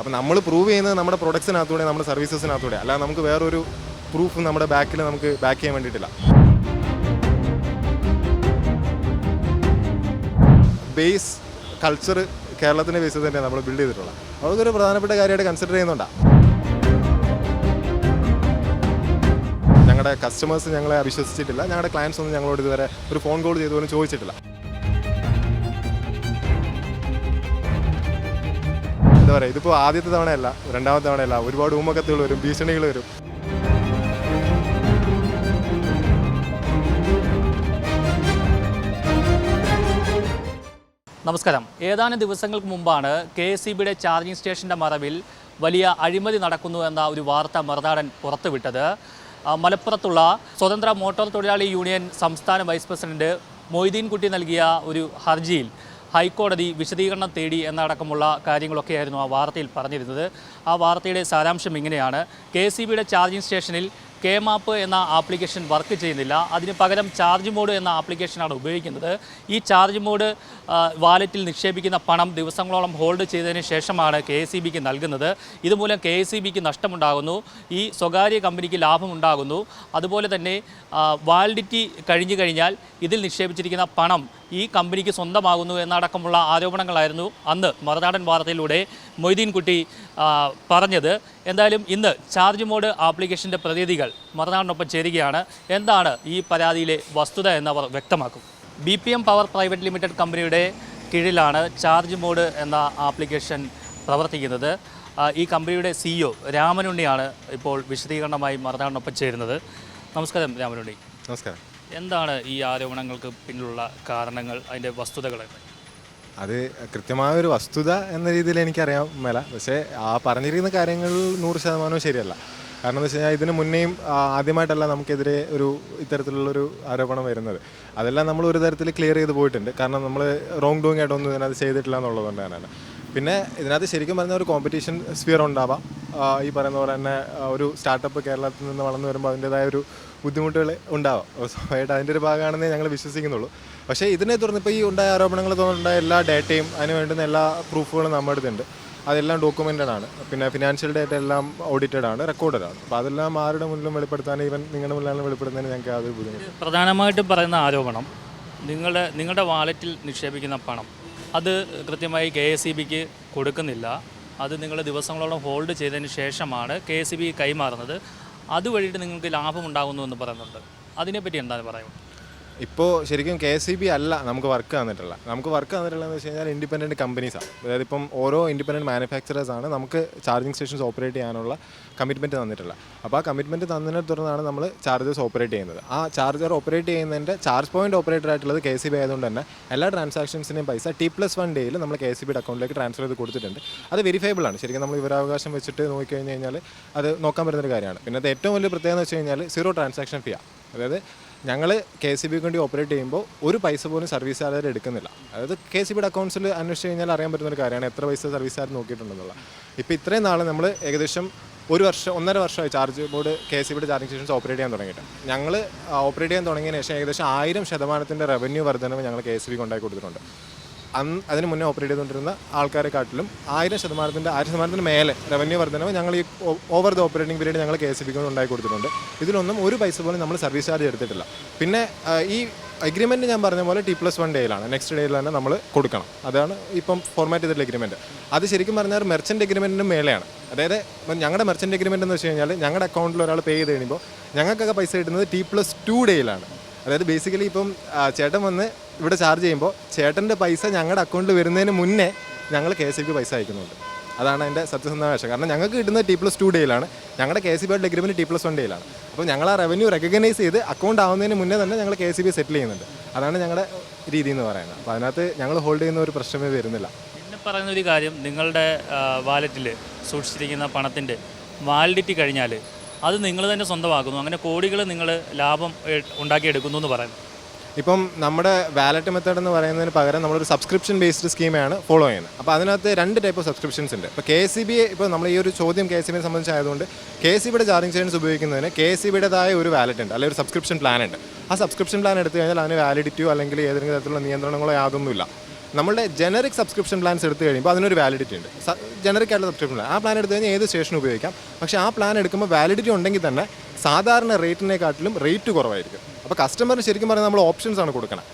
അപ്പോൾ നമ്മൾ പ്രൂവ് ചെയ്യുന്നത് നമ്മുടെ പ്രൊഡക്ട്സിനകത്തൂടെ നമ്മുടെ സർവീസസിനകത്തൂടെ അല്ലാതെ നമുക്ക് വേറൊരു പ്രൂഫ് നമ്മുടെ ബാക്കിൽ നമുക്ക് ബാക്ക് ചെയ്യാൻ വേണ്ടിയിട്ടില്ല. ബേസ് കൾച്ചർ കേരളത്തിന്റെ ബേസിൽ തന്നെ നമ്മൾ ബിൽഡ് ചെയ്തിട്ടുള്ളത്. അതൊക്കെ പ്രധാനപ്പെട്ട കാര്യമായിട്ട് കൺസിഡർ ചെയ്യുന്നുണ്ടാണ് ഞങ്ങളുടെ കസ്റ്റമേഴ്സ് ഞങ്ങളെ വിശ്വസിച്ചിട്ടില്ല ഞങ്ങളുടെ ക്ലയൻസ് ഒന്നും ഞങ്ങളോട് ഇതുവരെ ഒരു ഫോൺ കോൾ ചെയ്തു പോലും ചോദിച്ചിട്ടില്ല. എന്താ പറയുക ഇതിപ്പോൾ ആദ്യത്തെ തവണയല്ല രണ്ടാമത്തെ തവണയല്ല ഒരുപാട് ഊമക്കത്തുകൾ വരും ഭീഷണികൾ വരും. നമസ്കാരം. ഏതാനും ദിവസങ്ങൾക്ക് മുമ്പാണ് കെ എസ് സി ബിയുടെ ചാർജിംഗ് സ്റ്റേഷന്റെ മറവിൽ വലിയ അഴിമതി നടക്കുന്നു എന്ന ഒരു വാർത്ത മറുനാടൻ പുറത്തുവിട്ടത്. മലപ്പുറത്തുള്ള സ്വതന്ത്ര മോട്ടോർ തൊഴിലാളി യൂണിയൻ സംസ്ഥാന വൈസ് പ്രസിഡന്റ് മൊയ്തീൻ കുട്ടി നൽകിയ ഒരു ഹർജിയിൽ. ഹൈക്കോടതി വിശദീകരണം തേടി എന്നടക്കമുള്ള കാര്യങ്ങളൊക്കെയായിരുന്നു ആ വാർത്തയിൽ പറഞ്ഞിരുന്നത്. ആ വാർത്തയുടെ സാരാംശം ഇങ്ങനെയാണ്. കെ എസ് ചാർജിംഗ് സ്റ്റേഷനിൽ കെ മാപ്പ് എന്ന ആപ്ലിക്കേഷൻ വർക്ക് ചെയ്യുന്നില്ല. അതിന് പകരം ചാർജ് മോഡ് എന്ന ആപ്ലിക്കേഷനാണ് ഉപയോഗിക്കുന്നത്. ഈ ചാർജ് മോഡ് വാലറ്റിൽ നിക്ഷേപിക്കുന്ന പണം ദിവസങ്ങളോളം ഹോൾഡ് ചെയ്തതിന് ശേഷമാണ് കെ എസ് ഇ ബിക്ക് നൽകുന്നത്. ഇതുമൂലം കെ എസ് ഇ ബിക്ക് നഷ്ടമുണ്ടാകുന്നു. ഈ സ്വകാര്യ കമ്പനിക്ക് ലാഭമുണ്ടാകുന്നു. അതുപോലെ തന്നെ വാലിഡിറ്റി കഴിഞ്ഞു കഴിഞ്ഞാൽ ഇതിൽ നിക്ഷേപിച്ചിരിക്കുന്ന പണം ഈ കമ്പനിക്ക് സ്വന്തമാകുന്നു എന്നടക്കമുള്ള ആരോപണങ്ങളായിരുന്നു അന്ന് മറുനാടൻ വാർത്തയിലൂടെ മൊയ്തീൻ കുട്ടി ആ, പറഞ്ഞത്. എന്തായാലും ഇന്ന് ചാർജ് മോഡ് ആപ്ലിക്കേഷന്റെ പ്രതിനിധികൾ മറുനാടിനൊപ്പം ചേരുകയാണ്. എന്താണ് ഈ പരാതിയിലെ വസ്തുത എന്നവർ വ്യക്തമാക്കും. B P M power private limited കമ്പനിയുടെ കീഴിലാണ് ചാർജ് മോഡ് എന്ന ആപ്ലിക്കേഷൻ പ്രവർത്തിക്കുന്നത്. ഈ കമ്പനിയുടെ സിഇഒ രാമനുണ്ണിയാണ് ഇപ്പോൾ വിശദീകരണമായി മറുനാടിനൊപ്പം ചേരുന്നത്. നമസ്കാരം രാമനുണ്ണി. നമസ്കാരം. എന്താണ് ഈ ആരോപണങ്ങൾക്ക് പിന്നിലുള്ള കാരണങ്ങൾ അതിന്റെ വസ്തുതകൾ അത് കൃത്യമായ ഒരു വസ്തുത എന്ന രീതിയിൽ എനിക്കറിയാൻ മേല. പക്ഷേ ആ പറഞ്ഞിരിക്കുന്ന കാര്യങ്ങൾ നൂറ് ശതമാനവും ശരിയല്ല. കാരണം എന്ന് വെച്ച് കഴിഞ്ഞാൽ ഇതിന് മുന്നേയും ആദ്യമായിട്ടല്ല നമുക്കെതിരെ ഒരു ഇത്തരത്തിലുള്ളൊരു ആരോപണം വരുന്നത്. അതെല്ലാം നമ്മൾ ഒരു തരത്തിൽ ക്ലിയർ ചെയ്ത് പോയിട്ടുണ്ട്. കാരണം നമ്മൾ റോങ് ഡൂയിങ് ആയിട്ടൊന്നും ഇതിനകത്ത് ചെയ്തിട്ടില്ല എന്നുള്ളതുകൊണ്ട് തന്നെയാണ്. പിന്നെ ഇതിനകത്ത് ശരിക്കും പറഞ്ഞ ഒരു കോമ്പറ്റീഷൻ സ്ഫിയർ ഉണ്ടാവാം. ഈ പറയുന്ന പോലെ തന്നെ ഒരു സ്റ്റാർട്ടപ്പ് കേരളത്തിൽ നിന്ന് വളർന്നു വരുമ്പോൾ അതിന്റെതായ ഒരു ബുദ്ധിമുട്ടുകൾ ഉണ്ടാവാം. സ്വാഭാവികമായിട്ട് അതിന്റെ ഒരു ഭാഗമാണെന്നേ ഞങ്ങൾ വിശ്വസിക്കുന്നുള്ളൂ. പക്ഷേ ഇതിനെ തുടർന്ന് ഇപ്പോൾ ഈ ഉണ്ടായ ആരോപണങ്ങൾ തോന്നുന്നുണ്ടായ എല്ലാ ഡേറ്റയും അതിന് വേണ്ടുന്ന എല്ലാ പ്രൂഫുകളും നമ്മുടെ അടുത്തുണ്ട്. അതെല്ലാം ഡോക്യുമെന്റഡ് ആണ്. പിന്നെ ഫിനാൻഷ്യൽ ഡേറ്റ എല്ലാം ഓഡിറ്റഡ് ആണ് റെക്കോർഡഡ് ആണ്. അപ്പോൾ അതെല്ലാം ആരുടെ മുന്നിലും വെളിപ്പെടുത്താൻ ഈവൻ നിങ്ങളുടെ മുന്നിലാണ് വെളിപ്പെടുത്തുന്നതിന് ഞങ്ങൾക്ക് യാതൊരു ബുദ്ധിമുട്ട് പ്രധാനമായിട്ടും പറയുന്ന ആരോപണം നിങ്ങളുടെ നിങ്ങളുടെ വാലറ്റിൽ നിക്ഷേപിക്കുന്ന പണം. അത് കൃത്യമായി കെ എസ് ഇ ബിക്ക് കൊടുക്കുന്നില്ല. അത് നിങ്ങൾ ദിവസങ്ങളോളം ഹോൾഡ് ചെയ്തതിന് ശേഷമാണ് കെ എസ് ഇ ബി കൈമാറുന്നത്. അതുവഴിയിട്ട് നിങ്ങൾക്ക് ലാഭം ഉണ്ടാകുന്നു എന്ന് പറയുന്നുണ്ട്. അതിനെപ്പറ്റി എന്താണ് പറയുന്നത് ഇപ്പോൾ ശരിക്കും കെ എസ് സി ബി അല്ല നമുക്ക് വർക്ക് തന്നിട്ടുള്ള. നമുക്ക് വർക്ക് തന്നിട്ടുള്ളതെന്ന് വെച്ച് കഴിഞ്ഞാൽ ഇൻഡിപെൻഡന്റ് കമ്പനീസാണ് അതായത് ഇപ്പം ഓരോ ഇൻഡിപെൻഡന്റ് മാനുഫാക്ചറേഴ്സ് ആണ് നമുക്ക് ചാർജിങ് സ്റ്റേഷൻസ് ഓപ്പറേറ്റ് ചെയ്യാനുള്ള കമ്മിറ്റ്മെന്റ് തന്നിട്ടുള്ള. അപ്പോൾ ആ കമ്മിറ്റ്മെന്റ് തന്നതിനെ തുടർന്നാണ് നമ്മൾ ചാർജേഴ്സ് ഓപ്പറേറ്റ് ചെയ്യുന്നത്. ആ ചാർജർ ഓപ്പറേറ്റ് ചെയ്യുന്നതിന്റെ ചാർജ് പോയിന്റ് ഓപ്പറേറ്റർ ആയിട്ടുള്ളത് കെ സി ബി ആയതുകൊണ്ട് തന്നെ എല്ലാ ട്രാൻസാക്ഷൻസിനെയും പൈസ ടി പ്ലസ് വൺ ഡേയിൽ നമ്മൾ കെ സി ബിയുടെ അക്കൗണ്ടിലേക്ക് ട്രാൻസ്ഫർ ചെയ്ത് കൊടുത്തിട്ടുണ്ട്. അത് വെരിഫൈബിൾ ആണ്. ശരിക്കും നമ്മൾ വിവരാവകാശം വെച്ചിട്ട് നോക്കിക്കഴിഞ്ഞ് കഴിഞ്ഞാൽ അത് നോക്കാൻ പറ്റുന്നൊരു കാര്യമാണ്. പിന്നെ അത് ഏറ്റവും വലിയ പ്രത്യേകത എന്ന് വെച്ച് കഴിഞ്ഞാൽ സീറോ ട്രാൻസാക്ഷൻ ഫീ അതായത് ഞങ്ങൾ കെ സി ബിക്ക് വേണ്ടി ഓപ്പറേറ്റ് ചെയ്യുമ്പോൾ ഒരു പൈസ പോലും സർവീസ് ചാർജ് എടുക്കുന്നില്ല. അതായത് കെ സി ബിയുടെ അക്കൗണ്ട്സിൽ അന്വേഷിച്ച് കഴിഞ്ഞാൽ അറിയാൻ പറ്റുന്ന ഒരു കാര്യമാണ് എത്ര പൈസ സർവീസ് ചാർജ് നോക്കിയിട്ടുണ്ടെന്നുള്ള. ഇപ്പോൾ ഇത്രയും നാൾ നമ്മൾ ഏകദേശം ഒരു വർഷം ഒന്നര വർഷമായി ചാർജ് ബോർഡ് കെ സി ബിയുടെ ചാർജിങ് സ്റ്റേഷൻസ് ഓപ്പറേറ്റ് ചെയ്യാൻ തുടങ്ങിയിട്ട്. ഞങ്ങൾ ഓപ്പറേറ്റ് ചെയ്യാൻ തുടങ്ങിയതിന് ശേഷം ഏകദേശം ആയിരം ശതമാനത്തിന്റെ റവന്യൂ വർധനവ് ഞങ്ങൾ കെ എസ് ബിക്ക് ഉണ്ടാക്കി കൊടുത്തിട്ടുണ്ട്. അന്ന് അതിന് മുന്നേ ഓപ്പറേറ്റ് ചെയ്തുകൊണ്ടിരുന്ന ആൾക്കാരെക്കാട്ടിലും ആയിരം ശതമാനത്തിന്റെ ആയിരം ശതമാനത്തിന് മേലെ റവന്യൂ വർധനവ് ഞങ്ങൾ ഈ ഓവർ ദ ഓപ്പറേറ്റിംഗ് പീരീഡ് ഞങ്ങൾ കെ എസ് ബിക്ക് ഉണ്ടാക്കി കൊടുത്തിട്ടുണ്ട്. ഇതിലൊന്നും ഒരു പൈസ പോലും നമ്മൾ സർവീസ് ചാർജ് എടുത്തിട്ടില്ല. പിന്നെ ഈ അഗ്രിമെന്റ് ഞാൻ പറഞ്ഞ പോലെ ടി പ്ലസ് വൺ ഡേയിലാണ് നെക്സ്റ്റ് ഡേയിൽ തന്നെ നമ്മൾ കൊടുക്കണം. അതാണ് ഇപ്പം ഫോർമാറ്റ് ചെയ്തിട്ടുള്ള എഗ്രിമെന്റ് അത് ശരിക്കും പറഞ്ഞാൽ മെർച്ചന്റ് എഗ്രിമെന്റിന് മേലെയാണ്. അതായത് ഞങ്ങളുടെ മെർച്ചന്റ് എഗ്രിമെന്റ് എന്ന് വെച്ച് കഴിഞ്ഞാൽ ഞങ്ങളുടെ അക്കൗണ്ടിൽ ഒരാൾ പേ ചെയ്ത് കഴിയുമ്പോൾ ഞങ്ങൾക്കൊക്കെ പൈസ കിട്ടുന്നത് ടി പ്ലസ് ടു ഡേയിലാണ് അതായത് ബേസിക്കലി ഇപ്പം ചേട്ടൻ വന്ന് ഇവിടെ ചാർജ് ചെയ്യുമ്പോൾ ചേട്ടന്റെ പൈസ ഞങ്ങളുടെ അക്കൗണ്ടിൽ വരുന്നതിന് മുന്നേ ഞങ്ങൾ കെ എസ് ബിക്ക് പൈസ അയക്കുന്നുണ്ട്. അതാണ് അതിന്റെ സത്യസന്ധമായ വശം കാരണം ഞങ്ങൾക്ക് കിട്ടുന്നത് ടി പ്ലസ് ടു ഡേയിലാണ് ഞങ്ങളുടെ കെ സി ബിയുടെ എഗ്രിമെന്റ് ടി പ്ലസ് വൺ ഡേയിലാണ് അപ്പോൾ ഞങ്ങൾ ആ റവന്യൂ റെക്കഗ്നൈസ് ചെയ്ത് അക്കൗണ്ട് ആവുന്നതിന് മുന്നേ തന്നെ ഞങ്ങൾ കെ സി ബി സെറ്റിൽ ചെയ്യുന്നുണ്ട്. അതാണ് ഞങ്ങളുടെ രീതി എന്ന് പറയുന്നത്. അപ്പോൾ അതിനകത്ത് ഞങ്ങൾ ഹോൾഡ് ചെയ്യുന്ന ഒരു പ്രശ്നമേ വരുന്നില്ല. പിന്നെ പറയുന്ന ഒരു കാര്യം നിങ്ങളുടെ വാലറ്റിൽ സൂക്ഷിച്ചിരിക്കുന്ന പണത്തിന്റെ വാലിഡിറ്റി കഴിഞ്ഞാൽ അത് നിങ്ങൾ തന്നെ സ്വന്തമാക്കുന്നു. അങ്ങനെ കോടികൾ നിങ്ങൾ ലാഭം ഉണ്ടാക്കിയെടുക്കുന്നു എന്ന് പറയുന്നു. ഇപ്പം നമ്മുടെ വാലറ്റ് മെത്തേഡ് എന്ന് പറയുന്നതിന് പകരം നമ്മളൊരു സബ്സ്ക്രിപ്ഷൻ ബേസ്ഡ് സ്കീമാണ് ഫോളോ ചെയ്യുന്നത്. അപ്പോൾ അതിനകത്ത് രണ്ട് ടൈപ്പ് ഓഫ് സബ്സ്ക്രിപ്ഷൻസ് ഉണ്ട്. ഇപ്പോൾ കെ സി ബി ഇപ്പോൾ നമ്മൾ ഈ ഒരു ചോദ്യം കെ സി ബിയെ സംബന്ധിച്ചായതുകൊണ്ട് കെ സി ബിയുടെ ചാർജിങ് സ്റ്റേഷൻസ് ഉപയോഗിക്കുന്നതിന് കെ സി ബിയുടേതായ ഒരു വാലറ്റ് ഉണ്ട്. അല്ലെങ്കിൽ ഒരു സബ്സ്ക്രിപ്ഷൻ പ്ലാൻ ഉണ്ട്. ആ സബ്സ്ക്രിപ്ഷൻ പ്ലാൻ എടുത്തു കഴിഞ്ഞാൽ അതിന് വാലിഡിറ്റിയോ അല്ലെങ്കിൽ ഏതെങ്കിലും തരത്തിലുള്ള നിയന്ത്രണങ്ങളോ യാതൊന്നുമില്ല. നമ്മളുടെ ജനറിക് സബ്സ്ക്രിപ്ഷൻ പ്ലാൻസ് എടുത്തു കഴിയുമ്പോൾ അതിനൊരു വാലിഡിറ്റി ഉണ്ട്. ജനറിക് ആയിട്ടുള്ള സബ്സ്ക്രിപ്ഷൻ പ്ലാൻ ആ പ്ലാൻ എടുത്തു കഴിഞ്ഞാൽ ഏത് സ്റ്റേഷൻ ഉപയോഗിക്കാം? പക്ഷേ ആ പ്ലാൻ എടുക്കുമ്പോൾ വാലിഡിറ്റി ഉണ്ടെങ്കിൽ തന്നെ സാധാരണ റേറ്റിനെക്കാട്ടിലും റേറ്റ് കുറവായിരിക്കും. അപ്പോൾ കസ്റ്റമറിന് ശരിക്കും പറഞ്ഞാൽ നമ്മൾ ഓപ്ഷൻസ് ആണ് കൊടുക്കണം.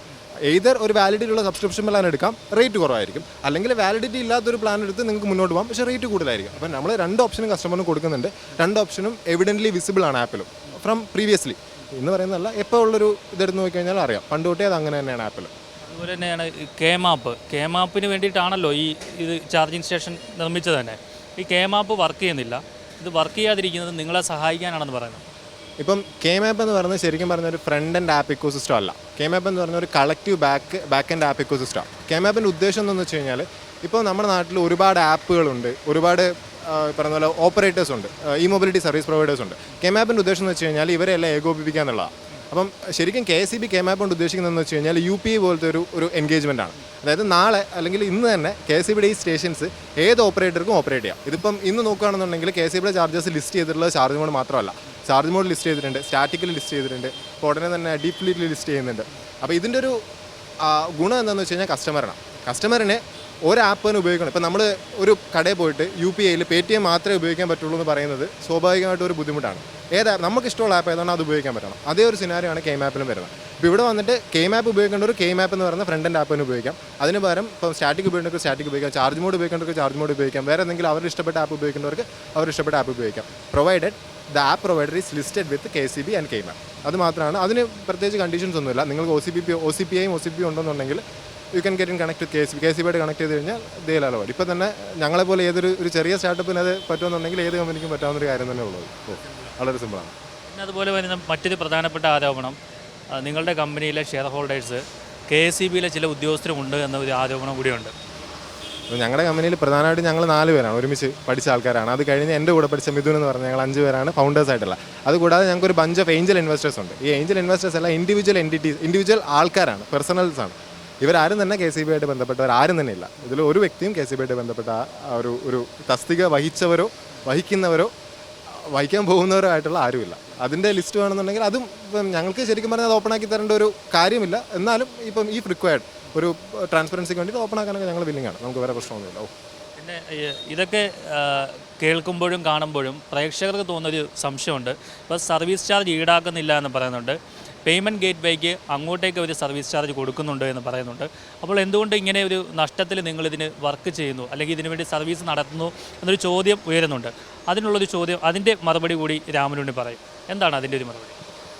ഏതർ ഒരു വാലിഡിറ്റി ഉള്ള സബ്സ്ക്രിപ്ഷൻ പ്ലാൻ എടുക്കാം റേറ്റ് കുറവായിരിക്കും. അല്ലെങ്കിൽ വാലിഡിറ്റി ഇല്ലാത്തൊരു പ്ലാൻ എടുത്ത് നിങ്ങൾക്ക് മുന്നോട്ട് പോകാം പക്ഷേ റേറ്റ് കൂടുതലായിരിക്കും. അപ്പം നമ്മൾ രണ്ട് ഓപ്ഷനും കസ്റ്റമറിന് കൊടുക്കുന്നുണ്ട്. രണ്ട് ഓപ്ഷനും എവിഡന്റ്ലി വിസിബിൾ ആണ് ആപ്പിലും ഫ്രം പ്രീവിയസ്ലി എന്ന് പറയുന്നതല്ല എപ്പോൾ ഉള്ളൊരു ഇതെടുത്ത് നോക്കിക്കഴിഞ്ഞാൽ അറിയാം. പണ്ട് തൊട്ടേ അത് അങ്ങനെ തന്നെയാണ് ആപ്പിൽ അതുപോലെ തന്നെയാണ് കെ മാപ്പ് കെ മാപ്പിന് വേണ്ടിയിട്ടാണല്ലോ ഈ ഇത് ചാർജിങ് സ്റ്റേഷൻ നിർമ്മിച്ചത് തന്നെ. ഈ കെ മാപ്പ് വർക്ക് ചെയ്യുന്നില്ല. ഇത് വർക്ക് ചെയ്യാതിരിക്കുന്നത് നിങ്ങളെ സഹായിക്കാനാണെന്ന് പറയുന്നത്. ഇപ്പം കെ മാപ്പ് എന്ന് പറയുന്നത് ശരിക്കും പറഞ്ഞ ഒരു front and app ecosystem അല്ല. കെ മാപ്പ് എന്ന് പറഞ്ഞ ഒരു collective back back end app ecosystem K മാപ്പിന്റെ ഉദ്ദേശം എന്താണെന്ന് വെച്ച് കഴിഞ്ഞാൽ ഇപ്പോൾ നമ്മുടെ നാട്ടിൽ ഒരുപാട് ആപ്പുകളുണ്ട് ഒരുപാട് പറഞ്ഞ പോലെ ഓപ്പറേറ്റേഴ്സ് ഉണ്ട്. ഇ മൊബിലിറ്റി സർവീസ് പ്രൊവൈഡേഴ്സ് ഉണ്ട്. കെ മാപ്പിന്റെ ഉദ്ദേശം എന്ന് വെച്ച് കഴിഞ്ഞാൽ ഇവരെല്ലാം ഏകോപിപ്പിക്കുക എന്നുള്ളതാണ് അപ്പം ശരിക്കും K S C B K map കൊണ്ട് ഉദ്ദേശിക്കുന്നതെന്ന് വെച്ച് കഴിഞ്ഞാൽ യു പി പോലത്തെ ഒരു ഒരു എൻഗേജ്മെന്റ് ആണ്. അതായത് നാളെ അല്ലെങ്കിൽ ഇന്ന് തന്നെ കെ എസ് സി ബിയുടെ ഈ സ്റ്റേഷൻസ് ഏത് ഓപ്പറേറ്റർക്കും ഓപ്പറേറ്റ് ചെയ്യാം. ഇതിപ്പം ഇന്ന് നോക്കുകയാണെന്നുണ്ടെങ്കിൽ കെ എസ് സി ബിയുടെ ചാർജസ് ലിസ്റ്റ് ചെയ്തിട്ടുള്ള ചാർജ് മോഡ് മാത്രമല്ല. ചാർജ് മോഡ് ലിസ്റ്റ് ചെയ്തിട്ടുണ്ട് സ്റ്റാറ്റിക്കൽ ലിസ്റ്റ് ചെയ്തിട്ടുണ്ട് ഇപ്പോൾ ഉടനെ തന്നെ ഡീപ് ലിസ്റ്റ് ചെയ്യുന്നുണ്ട്. അപ്പോൾ ഇതിന്റെ ഒരു ഗുണം എന്താണെന്ന് വെച്ച് കഴിഞ്ഞാൽ കസ്റ്റമറിനാണ് കസ്റ്റമറിന് ഒരു ആപ്പ് തന്നെ ഉപയോഗിക്കണം. ഇപ്പം നമ്മൾ ഒരു കടയിൽ പോയിട്ട് യു പി ഐയിൽ പേ ടി എം മാത്രമേ ഉപയോഗിക്കാൻ പറ്റുള്ളൂ എന്ന് പറയുന്നത് സ്വാഭാവികമായിട്ടും ഒരു ബുദ്ധിമുട്ടാണ്. ഏത് നമുക്ക് ഇഷ്ടമുള്ള ആപ്പ് ഏതാണ് അത് ഉപയോഗിക്കാൻ പറ്റണം. അതേ ഒരു സിനാരിയാണ് കെ മാപ്പിലും വരുന്നത്. ഇപ്പോൾ ഇവിടെ വന്നിട്ട് കെ മാപ്പ് ഉപയോഗിക്കേണ്ട ഒരു കെ മാപ്പ് എന്ന് പറയുന്ന ഫ്രണ്ട് ആൻഡ് ആപ്പ് തന്നെ ഉപയോഗിക്കാം. അതിന് പകരം ഇപ്പോൾ സ്റ്റാറ്റിക് ഉപയോഗിക്കേണ്ടവർക്ക് സ്റ്റാറ്റിക് ഉപയോഗിക്കാം. ചാർജ് മോഡ് ഉപയോഗിക്കേണ്ടവർക്ക് ചാർജ് മോഡ് ഉപയോഗിക്കാം. വേറെ എന്തെങ്കിലും അവരുടെ ഇഷ്ടപ്പെട്ട ആപ്പ് ഉപയോഗിക്കേണ്ടവർക്ക് അവർ ഇഷ്ടപ്പെട്ട ആപ്പ് ഉപയോഗിക്കാം. Provided the app provider is listed with K C B and K map അത് മാത്രമാണ്. അതിന് പ്രത്യേകിച്ച് കണ്ടീഷൻസ് ഒന്നുമില്ല. നിങ്ങൾക്ക് O C P O C P ഐയും ഒ സി പി ഉണ്ടെന്നുണ്ടെങ്കിൽ you can get in connect with K C B K C ബിയായിട്ട് connect ചെയ്ത് കഴിഞ്ഞാൽ ദേ അലവാട് ഇപ്പം തന്നെ ഞങ്ങളെ പോലെ ഏതൊരു ഒരു ചെറിയ സ്റ്റാർട്ടപ്പിന് അത് പറ്റുമെന്നുണ്ടെങ്കിൽ ഏത് കമ്പനിക്കും പറ്റാവുന്ന ഒരു കാര്യം തന്നെ ഉള്ളത് ഓ, വളരെ സിമ്പിളാണ് പിന്നെ അതുപോലെ വരുന്ന മറ്റൊരു പ്രധാനപ്പെട്ട ആരോപണം നിങ്ങളുടെ കമ്പനിയിലെ share holders K S C ബിയിലെ ചില ഉദ്യോഗസ്ഥരുമുണ്ട് എന്ന ഒരു ആരോപണം കൂടിയുണ്ട്. ഞങ്ങളുടെ കമ്പനിയിൽ പ്രധാനമായിട്ടും ഞങ്ങൾ നാല് പേരാണ്. ഒരുമിച്ച് പഠിച്ച ആൾക്കാരാണ്. അത് കഴിഞ്ഞ് എന്റെ കൂടെ പഠിച്ച മിഥുൻ എന്ന് പറഞ്ഞാൽ ഞങ്ങൾ അഞ്ച് പേരാണ് ഫൗണ്ടേഴ്സ് ആയിട്ടുള്ള. അതുകൂടാതെ ഞങ്ങൾക്ക് ഒരു ബഞ്ച് ഓഫ് ഏഞ്ചൽ ഇൻവെസ്റ്റേഴ്സ് ഉണ്ട്. ഈ ഏഞ്ചൽ ഇൻവെസ്റ്റേഴ്സ് എല്ലാം ഇൻഡിവിജ്വൽ എന്റിറ്റീസ് ഇൻഡിവിജ്വൽ ആൾക്കാരാണ് പേഴ്സണൽസ് ആണ്. ഇവരാരും തന്നെ കെ സി ബി ആയിട്ട് ബന്ധപ്പെട്ടവർ ആരും തന്നെ ഇല്ല. ഇതിൽ ഒരു വ്യക്തിയും കെ സി ബി ആയിട്ട് ബന്ധപ്പെട്ട ആ- ഒരു ഒരു തസ്തിക വഹിച്ചവരോ വഹിക്കുന്നവരോ വഹിക്കാൻ പോകുന്നവരോ ആയിട്ടുള്ള ആരുമില്ല അതിന്റെ ലിസ്റ്റ് വേണമെന്നുണ്ടെങ്കിൽ അതും ഇപ്പം ഞങ്ങൾക്ക് ശരിക്കും പറഞ്ഞാൽ അത് ഓപ്പണാക്കി തരേണ്ട ഒരു കാര്യമില്ല. എന്നാലും ഇപ്പം ഈ റിക്വയർഡ് ഒരു ട്രാൻസ്പെറൻസിക്ക് വേണ്ടിയിട്ട് ഓപ്പൺ ആക്കാനൊക്കെ ഞങ്ങൾ വില്ലിങ്ങാണ് നമുക്ക് വേറെ പ്രശ്നമൊന്നുമില്ല. ഓ. പിന്നെ ഇതൊക്കെ കേൾക്കുമ്പോഴും കാണുമ്പോഴും പ്രേക്ഷകർക്ക് തോന്നുന്നൊരു സംശയമുണ്ട്. ഇപ്പോൾ സർവീസ് ചാർജ് ഈടാക്കുന്നില്ല എന്ന് പറയുന്നുണ്ട്. പേയ്മെന്റ് ഗേറ്റ് വേക്ക് അങ്ങോട്ടേക്ക് ഒരു സർവീസ് ചാർജ് കൊടുക്കുന്നുണ്ട് എന്ന് പറയുന്നുണ്ട്. അപ്പോൾ എന്തുകൊണ്ട് ഇങ്ങനെ ഒരു നഷ്ടത്തിൽ നിങ്ങളിതിന് വർക്ക് ചെയ്യുന്നു? അല്ലെങ്കിൽ ഇതിനു വേണ്ടി സർവീസ് നടത്തുന്നു എന്നൊരു ചോദ്യം ഉയരുന്നുണ്ട്. അതിനുള്ളൊരു ചോദ്യം അതിന്റെ മറുപടി കൂടി രാമനുണ്ണി പറയും. എന്താണ് അതിന്റെ ഒരു മറുപടി?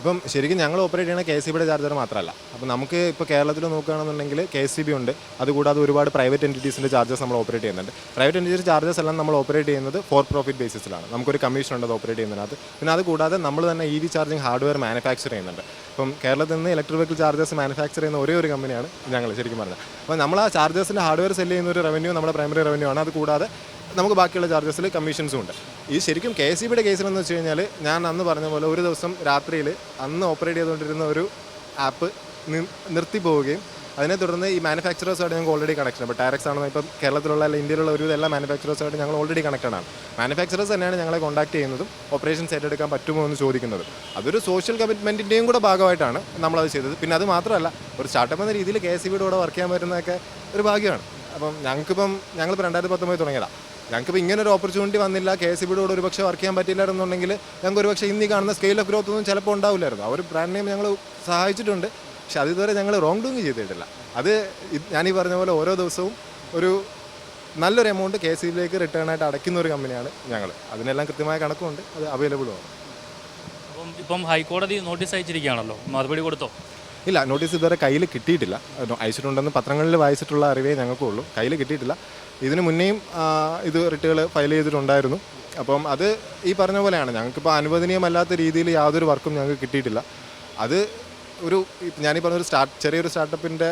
ഇപ്പം ശരിക്കും ഞങ്ങൾ ഓപ്പറേറ്റ് ചെയ്യുന്ന കെ സി ബിയുടെ ചാർജർ മാത്രമല്ല. അപ്പോൾ നമുക്ക് ഇപ്പോൾ കേരളത്തിൽ നോക്കുകയാണെന്നുണ്ടെങ്കിൽ കെ സി ബി ഉണ്ട്. അതുകൂടാതെ ഒരുപാട് പ്രൈവറ്റ് എന്റിറ്റീസിന്റെ ചാർജസ് നമ്മൾ ഓപ്പറേറ്റ് ചെയ്യുന്നുണ്ട്. പ്രൈവറ്റ് എന്റിറ്റീസ് ചാർജസ് എല്ലാം നമ്മൾ ഓപ്പറേറ്റ് ചെയ്യുന്നത് ഫോർ പ്രോഫിറ്റ് ബേസിസിലാണ് നമുക്കൊരു കമ്മീഷൻ ഉണ്ട് അത് ഓപ്പറേറ്റ് ചെയ്യുന്നതിനകത്ത്. പിന്നെ അത് കൂടാതെ നമ്മൾ തന്നെ E V charging hardware manufacture ചെയ്യുന്നുണ്ട്. ഇപ്പം കേരളത്തിൽ നിന്ന് ഇലക്ട്രിക് വെഹിക്കിൾ ചാർജസ് മാനുഫാക്ചർ ചെയ്യുന്ന ഒരേ ഒരു കമ്പനിയാണ് ഞങ്ങൾ ശരിക്കും പറഞ്ഞത് അപ്പോൾ നമ്മൾ ആ ചാർജസിന്റെ ഹാർഡ്വെയർ സെല്ല് ചെയ്യുന്ന ഒരു റവന്യൂ നമ്മുടെ പ്രൈമറി റവന്യൂ ആണ്. അത് കൂടാതെ നമുക്ക് ബാക്കിയുള്ള ചാർജസിൽ കമ്മീഷൻസും ഉണ്ട്. ഈ ശരിക്കും കെ സി ബിയുടെ കേസിലെന്ന് വെച്ച് കഴിഞ്ഞാൽ ഞാൻ അന്ന് പറഞ്ഞ പോലെ ഒരു ദിവസം രാത്രിയിൽ അന്ന് ഓപ്പറേറ്റ് ചെയ്തുകൊണ്ടിരുന്ന ഒരു ആപ്പ് നിർത്തി പോവുകയും അതിനെ തുടർന്ന് ഈ മാനുഫാക്ചറേഴ്സായിട്ട് ഞങ്ങൾക്ക് ഓൾറെഡി കണക്ഷൻ അപ്പോൾ ടാരക്സ് ആണെന്ന് ഇപ്പം കേരളത്തിലുള്ള അല്ല ഇന്ത്യയിലുള്ള ഒരു എല്ലാ മാനുഫാക്ചറേഴ്സായിട്ട് ഞങ്ങൾ ഓൾറെഡി കണക്റ്റഡ് ആണ്. മാനുഫാക്ചറേഴ്സ് തന്നെയാണ് ഞങ്ങളെ കോൺടാക്ട് ചെയ്യുന്നതും ഓപ്പറേഷൻസ് ഏറ്റെടുക്കാൻ പറ്റുമോ എന്ന് ചോദിക്കുന്നത്. അതൊരു സോഷ്യൽ കമ്മിറ്റ്മെന്റിന്റെയും കൂടെ ഭാഗമായിട്ടാണ് നമ്മളത് ചെയ്തത്. പിന്നെ അത് മാത്രമല്ല ഒരു സ്റ്റാർട്ടപ്പ് എന്ന രീതിയിൽ കെ എസ് ബിയുടെ കൂടെ വർക്ക് ചെയ്യാൻ പറ്റുന്നതൊക്കെ ഒരു ഭാഗ്യമാണ്. അപ്പം ഞങ്ങൾക്കിപ്പം ഞങ്ങളിപ്പോൾ രണ്ടായിരത്തി പത്തൊമ്പത് തുടങ്ങിയതാണ് ഞങ്ങൾക്കിപ്പോൾ ഇങ്ങനെ ഒരു ഓപ്പർച്യൂണിറ്റി വന്നില്ല കെ എസ് ബിയുടെ കൂടെ ഒരുപക്ഷെ വർക്ക് ചെയ്യാൻ പറ്റില്ലായിരുന്നുണ്ടെങ്കിൽ ഞങ്ങൾക്ക് ഒരുപക്ഷെ ഇന്നീ കാണുന്ന സ്കെയിൽ ഓഫ് ഗ്രോത്ത് ഒന്നും ചിലപ്പോൾ ഉണ്ടാവില്ലായിരുന്നു. ആ ഒരു ബ്രാൻഡ് നെയിം ഞങ്ങൾ സഹായിച്ചിട്ടുണ്ട്. പക്ഷെ അത് ഇതുവരെ ഞങ്ങൾ റോങ് ഡൂങ് ചെയ്തിട്ടില്ല. അത് ഞാനീ പറഞ്ഞ പോലെ ഓരോ ദിവസവും ഒരു നല്ലൊരു എമൗണ്ട് കെ സി ബിയിലേക്ക് റിട്ടേൺ ആയിട്ട് അടയ്ക്കുന്ന ഒരു കമ്പനിയാണ് ഞങ്ങൾ അതിനെല്ലാം കൃത്യമായ കണക്കുണ്ട്. അത് അവൈലബിളുമാണ് അപ്പം ഇപ്പം ഹൈക്കോടതി നോട്ടീസ് അയച്ചിരിക്കുകയാണല്ലോ. മറുപടി കൊടുത്തോ? ഇല്ല നോട്ടീസ് ഇതുവരെ കയ്യിൽ കിട്ടിയിട്ടില്ല. അയച്ചിട്ടുണ്ടെന്ന് പത്രങ്ങളിൽ വായിച്ചിട്ടുള്ള അറിവേ ഞങ്ങൾക്കുള്ളൂ. കയ്യിൽ കിട്ടിയിട്ടില്ല. ഇതിന് മുന്നേയും ഇത് റിട്ടുകൾ ഫയൽ ചെയ്തിട്ടുണ്ടായിരുന്നു. അപ്പം അത് ഈ പറഞ്ഞ പോലെയാണ്. ഞങ്ങൾക്കിപ്പോൾ അനുവദനീയമല്ലാത്ത രീതിയിൽ യാതൊരു വർക്കും ഞങ്ങൾക്ക് കിട്ടിയിട്ടില്ല. അത് ഒരു ഞാനീ പറഞ്ഞൊരു സ്റ്റാർട്ട് ചെറിയൊരു സ്റ്റാർട്ടപ്പിന്റെ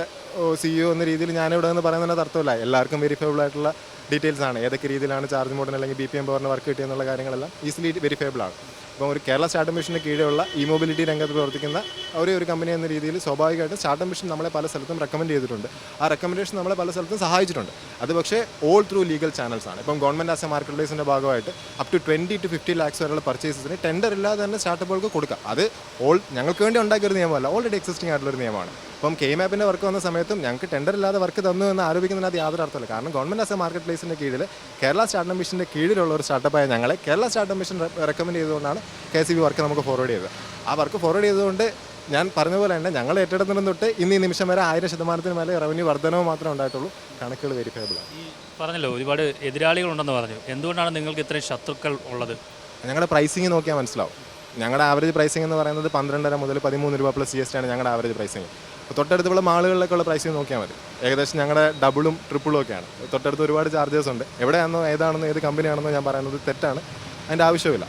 സിഇഒ എന്ന രീതിയിൽ ഞാനിവിടെ നിന്ന് പറയുന്നതിനകത്ത് അർത്ഥമില്ല എല്ലാവർക്കും വെരിഫയബിൾ ആയിട്ടുള്ള ഡീറ്റെയിൽസ് ആണ് ഏതൊക്കെ രീതിയിലാണ് ചാർജ് മോഡിന് അല്ലെങ്കിൽ ബി പി എം പവറിന് വർക്ക് കിട്ടിയെന്നുള്ള കാര്യങ്ങളെല്ലാം ഈസിലി വെരിഫയബിൾ ആണ്. അപ്പോൾ ഒരു കേരള സ്റ്റാർട്ടപ്പ് മിഷന് കീഴെയുള്ള ഇ മൊബിലിറ്റി രംഗത്ത് പ്രവർത്തിക്കുന്ന ഒരേ ഒരു കമ്പനി എന്ന രീതിയിൽ സ്വാഭാവികമായിട്ടും സ്റ്റാർട്ടപ്പ് മിഷൻ നമ്മളെ പല സ്ഥലത്തും റെക്കമെൻഡ് ചെയ്തിട്ടുണ്ട്. ആ റെക്കമെൻഡേഷൻ നമ്മളെ പല സ്ഥലത്തും സഹായിച്ചിട്ടുണ്ട്. അത് പക്ഷേ ഓൾ ത്രൂ ലീഗൽ ചാനൽസ് ആണ്. ഇപ്പം ഗവൺമെന്റ് ആസ് എ മാർക്കറ്റ് പ്ലേസിന്റെ ഭാഗമായിട്ട് up to twenty to fifty lakhs വരെയുള്ള പർച്ചേസസിന് ടെൻഡർ ഇല്ലാതെ തന്നെ സ്റ്റാർട്ടപ്പുകൾക്ക് കൊടുക്കുക അത് ഓൾ ഞങ്ങൾക്ക് വേണ്ടി ഉണ്ടാക്കിയൊരു നിയമമല്ല. ഓൾറെഡി എക്സിസ്റ്റിംഗ് ആയിട്ടുള്ളൊരു നിയമമാണ്. അപ്പം കെ മാപ്പിന്റെ വർക്ക് വന്ന സമയത്തും ഞങ്ങൾക്ക് ടെൻഡർ ഇല്ലാതെ വർക്ക് തന്നു എന്ന് ആരോപിക്കുന്നതിനകത്ത് യാതൊരു അർത്ഥമില്ല കാരണം ഗവൺമെന്റ് ആസ് എ മാർക്കറ്റ് പ്ലേസിന്റെ കീഴിൽ കേരള സ്റ്റാർട്ടപ്പ് മിഷന്റെ കീഴിലുള്ള ഒരു സ്റ്റാർട്ടപ്പായ ഞങ്ങളെ കേരള സ്റ്റാർട്ടപ്പ് മിഷൻ റെക്കമെൻഡ് ചെയ്തുകൊണ്ടാണ് കെ സി ബി വർക്ക് നമുക്ക് ഫോർവേഡ് ചെയ്തത്. ആ വർക്ക് ഫോർവേഡ് ചെയ്തുകൊണ്ട് ഞാൻ പറഞ്ഞ പോലെ തന്നെ ഞങ്ങൾ ഏറ്റെടുത്തിടം തൊട്ട് ഇന്ന് ഈ നിമിഷം വരെ ആയിരം ശതമാനത്തിന് മേലെ റവന്യൂ വർധനവ് മാത്രമേ ഉണ്ടായിട്ടുള്ളൂ. കണക്കുകൾ വെരിഫൈബിൾ പറഞ്ഞല്ലോ ഒരുപാട് എതിരാളികളുണ്ടെന്ന് പറഞ്ഞു. എന്തുകൊണ്ടാണ് നിങ്ങൾക്ക് ഇത്രയും ശത്രുക്കൾ ഉള്ളത്? ഞങ്ങളുടെ പ്രൈസിങ് നോക്കിയാൽ മനസ്സിലാവും. ഞങ്ങളുടെ ആവറേജ് പ്രൈസിംഗ് എന്ന് പറയുന്നത് പന്ത്രണ്ടര മുതൽ പതിമൂന്ന് രൂപ പ്ലസ് ജി എസ് ടി ആണ് ഞങ്ങളുടെ ആവറേജ് പ്രൈസിംഗ് അപ്പോൾ തൊട്ടടുത്തുള്ള മാളുകളിലൊക്കെയുള്ള പ്രൈസിംഗ് നോക്കിയാൽ മതി. ഏകദേശം ഞങ്ങളുടെ ഡബിളും ട്രിപ്പിളും ഒക്കെയാണ്. തൊട്ടടുത്ത് ഒരുപാട് ചാർജസ് ഉണ്ട്. എവിടെയാണെന്നോ ഏതാണെന്നോ ഏത് കമ്പനിയാണെന്നോ ഞാൻ പറയുന്നത് തെറ്റാണ്. അതിന്റെ ആവശ്യമില്ല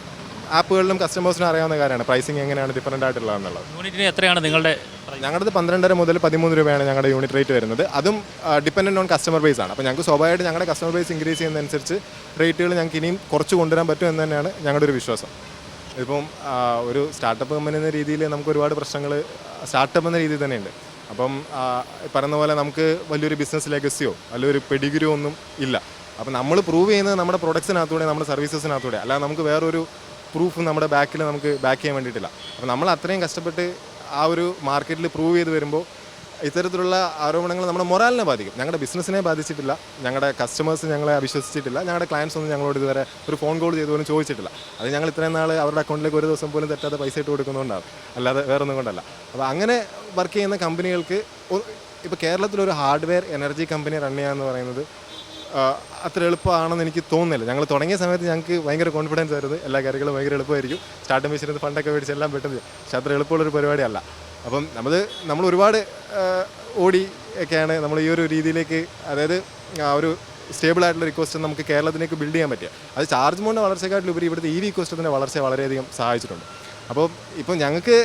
ആപ്പുകളിലും കസ്റ്റമേഴ്സിനും അറിയാവുന്ന കാര്യമാണ്. പ്രൈസിങ് എങ്ങനെയാണ് ഡിഫറന്റ് ആയിട്ടുള്ളതെന്നുള്ളത്. യൂണിറ്റിന് എത്രയാണ് നിങ്ങളുടെ ഞങ്ങളുടെ പന്ത്രണ്ടര മുതൽ പതിമൂന്ന് രൂപയാണ് ഞങ്ങളുടെ യൂണിറ്റ് റേറ്റ് വരുന്നത്. അതും ഡിപ്പെൻഡന്റ് ഓൺ കസ്റ്റമർ ബേസ് ആണ്. അപ്പോൾ ഞങ്ങൾക്ക് സ്വാഭാവികമായിട്ട് ഞങ്ങളുടെ കസ്റ്റമർ ബേസ് ഇൻക്രീസ് ചെയ്യുന്നതനുസരിച്ച് റേറ്റുകൾ ഞങ്ങൾക്ക് ഇനിയും കുറച്ച് കൊണ്ടുവരാൻ പറ്റും എന്ന് തന്നെയാണ് ഞങ്ങളുടെ ഒരു വിശ്വാസം. ഇപ്പം ഒരു സ്റ്റാർട്ടപ്പ് കമ്പനി എന്ന രീതിയിൽ നമുക്ക് ഒരുപാട് പ്രശ്നങ്ങൾ സ്റ്റാർട്ടപ്പ് എന്ന രീതിയിൽ തന്നെയുണ്ട്. അപ്പം പറയുന്ന പോലെ നമുക്ക് വലിയൊരു ബിസിനസ് ലെഗസിയോ വലിയൊരു പെഡിഗിരിയോ ഒന്നും ഇല്ല. അപ്പം നമ്മൾ പ്രൂവ് ചെയ്യുന്നത് നമ്മുടെ പ്രൊഡക്ട്സിനകത്തൂടെ നമ്മുടെ സർവീസസിനകത്തൂടെ അല്ലാതെ നമുക്ക് വേറൊരു പ്രൂഫ് നമ്മുടെ ബാക്കിൽ നമുക്ക് ബാക്ക് ചെയ്യാൻ വേണ്ടിയിട്ടില്ല. അപ്പം നമ്മൾ അത്രയും കഷ്ടപ്പെട്ട് ആ ഒരു മാർക്കറ്റിൽ പ്രൂവ് ചെയ്ത് വരുമ്പോൾ ഇത്തരത്തിലുള്ള ആരോപണങ്ങൾ നമ്മുടെ മൊറാലിനെ ബാധിക്കും. ഞങ്ങളുടെ ബിസിനസ്സിനെ ബാധിച്ചിട്ടില്ല. ഞങ്ങളുടെ കസ്റ്റമേഴ്സ് ഞങ്ങളെ അവിശ്വസിച്ചിട്ടില്ല. ഞങ്ങളുടെ ക്ലയൻസ് ഒന്നും ഞങ്ങളോട് ഇതുവരെ ഒരു ഫോൺ കോൾ ചെയ്ത് പോലും ചോദിച്ചിട്ടില്ല. അത് ഞങ്ങൾ ഇത്രയും നാൾ അവരുടെ അക്കൗണ്ടിലേക്ക് ഒരു ദിവസം പോലും തെറ്റാതെ പൈസ ഇട്ട് കൊടുക്കുന്നതുകൊണ്ടാണ്. അല്ലാതെ വേറൊന്നും കൊണ്ടല്ല. അപ്പോൾ അങ്ങനെ വർക്ക് ചെയ്യുന്ന കമ്പനികൾക്ക് ഇപ്പോൾ കേരളത്തിലൊരു ഹാർഡ്വെയർ എനർജി കമ്പനി റൺ ചെയ്യുക എന്ന് പറയുന്നത് അത്ര എളുപ്പമാണെന്ന് എനിക്ക് തോന്നുന്നില്ല. ഞങ്ങൾ തുടങ്ങിയ സമയത്ത് ഞങ്ങൾക്ക് ഭയങ്കര കോൺഫിഡൻസ് ആയിരുന്നു. എല്ലാ കാര്യങ്ങളും ഭയങ്കര എളുപ്പമായിരിക്കും. സ്റ്റാർട്ട് മെഷീൻ ഫണ്ടൊക്കെ മേടിച്ച് എല്ലാം പെട്ടെന്ന് പക്ഷെ അത്ര എളുപ്പമുള്ളൊരു പരിപാടിയല്ല. അപ്പം നമ്മൾ നമ്മൾ ഒരുപാട് ഓടി ഒക്കെയാണ് നമ്മൾ ഈ ഒരു രീതിയിലേക്ക് അതായത് ആ ഒരു സ്റ്റേബിൾ ആയിട്ടുള്ള ഇക്കോസിസ്റ്റം നമുക്ക് കേരളത്തിലേക്ക് ബിൽഡ് ചെയ്യാൻ പറ്റിയ അത് ചാർജ് മോണിന്റെ വളർച്ചയെക്കാട്ടിലുപരി ഇവിടുത്തെ ഈ വി ഇക്കോസിസ്റ്റത്തിന്റെ വളർച്ചയെ വളരെയധികം സഹായിച്ചിട്ടുണ്ട്. അപ്പോൾ ഇപ്പം ഞങ്ങൾക്ക്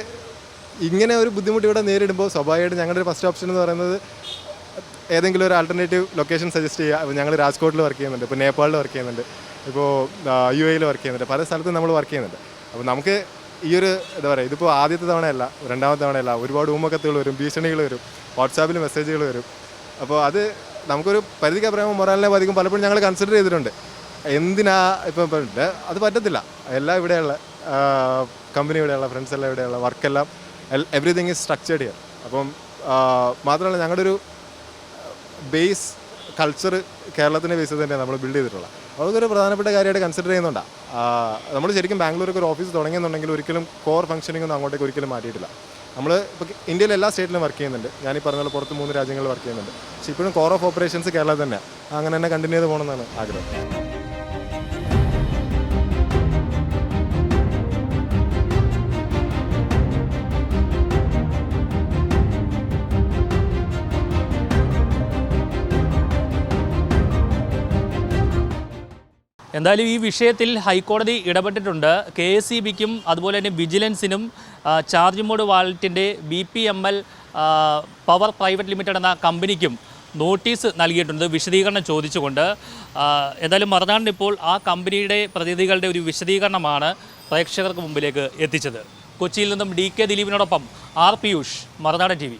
ഇങ്ങനെ ഒരു ബുദ്ധിമുട്ട് ഇവിടെ നേരിടുമ്പോൾ സ്വാഭാവികമായിട്ട് ഞങ്ങളുടെ ഒരു ഫസ്റ്റ് ഓപ്ഷൻ എന്ന് പറയുന്നത് ഏതെങ്കിലും ഒരു ആൾട്ടർനേറ്റീവ് ലൊക്കേഷൻ സജസ്റ്റ് ചെയ്യുക. അപ്പോൾ ഞങ്ങൾ രാജ്കോട്ടിൽ വർക്ക് ചെയ്യുന്നുണ്ട് ഇപ്പോൾ നേപ്പാളിൽ വർക്ക് ചെയ്യുന്നുണ്ട് ഇപ്പോൾ യു എയിൽ വർക്ക് ചെയ്യുന്നുണ്ട് പല സ്ഥലത്തും നമ്മൾ വർക്ക് ചെയ്യുന്നുണ്ട്. അപ്പോൾ നമുക്ക് ഈ ഒരു എന്താ പറയുക ഇതിപ്പോൾ ആദ്യത്തെ തവണയല്ല രണ്ടാമത്തെ തവണയല്ല ഒരുപാട് ഊമക്കത്തുകൾ വരും ഭീഷണികൾ വരും വാട്സാപ്പിൽ മെസ്സേജുകൾ വരും. അപ്പോൾ അത് നമുക്കൊരു പരിധിക്ക് അഭിപ്രായം മൊറാലിനെ ബാധിക്കും പലപ്പോഴും ഞങ്ങൾ കൺസിഡർ ചെയ്തിട്ടുണ്ട്. എന്തിനാ ഇപ്പം അത് പറ്റത്തില്ല. എല്ലാം ഇവിടെയുള്ള കമ്പനി ഇവിടെയുള്ള ഫ്രണ്ട്സ് എല്ലാം ഇവിടെയുള്ള വർക്കെല്ലാം എവറിഥിങ് ഈസ് സ്ട്രക്ചേർഡ് ചെയ്യാം അപ്പം മാത്രമല്ല ഞങ്ങളുടെ ഒരു ബേസ് കൾച്ചർ കേരളത്തിന്റെ ബേസിൽ തന്നെയാണ് നമ്മൾ ബിൽഡ് ചെയ്തിട്ടുള്ളത്. അതൊരു പ്രധാനപ്പെട്ട കാര്യമായിട്ട് കൺസിഡർ ചെയ്യുന്നുണ്ടാണ് നമ്മൾ ശരിക്കും ബാംഗ്ലൂരൊക്കെ ഒരു ഓഫീസ് തുടങ്ങിയെന്നുണ്ടെങ്കിൽ ഒരിക്കലും കോർ ഫംഗ്ഷനിങ് ഒന്നും അങ്ങോട്ടേക്ക് ഒരിക്കലും മാറ്റിയിട്ടില്ല. നമ്മൾ ഇപ്പോൾ ഇന്ത്യയിലെ എല്ലാ സ്റ്റേറ്റിലും വർക്ക് ചെയ്യുന്നുണ്ട്. ഞാൻ ഈ പറഞ്ഞ പുറത്ത് മൂന്ന് രാജ്യങ്ങളിൽ വർക്ക് ചെയ്യുന്നുണ്ട്. പക്ഷേ ഇപ്പോഴും കോർ ഓഫ് ഓപ്പറേഷൻസ് കേരളത്തിൽ തന്നെയാണ് അങ്ങനെ തന്നെ കണ്ടിന്യൂ ചെയ്ത് പോകണമെന്നാണ് ആഗ്രഹം. എന്തായാലും ഈ വിഷയത്തിൽ ഹൈക്കോടതി ഇടപെട്ടിട്ടുണ്ട്. കെ എസ് ഇ ബിക്കും അതുപോലെ തന്നെ വിജിലൻസിനും charge mode വാലറ്റിന്റെ B P M L power private limited എന്ന കമ്പനിക്കും നോട്ടീസ് നൽകിയിട്ടുണ്ട്. വിശദീകരണം ചോദിച്ചുകൊണ്ട് എന്തായാലും മറുനാടിന് ഇപ്പോൾ ആ കമ്പനിയുടെ പ്രതിനിധികളുടെ ഒരു വിശദീകരണമാണ് പ്രേക്ഷകർക്ക് മുമ്പിലേക്ക് എത്തിച്ചത്. കൊച്ചിയിൽ നിന്നും ഡി കെ ദിലീപിനോടൊപ്പം ആർ പിയൂഷ് മറുനാടൻ ടി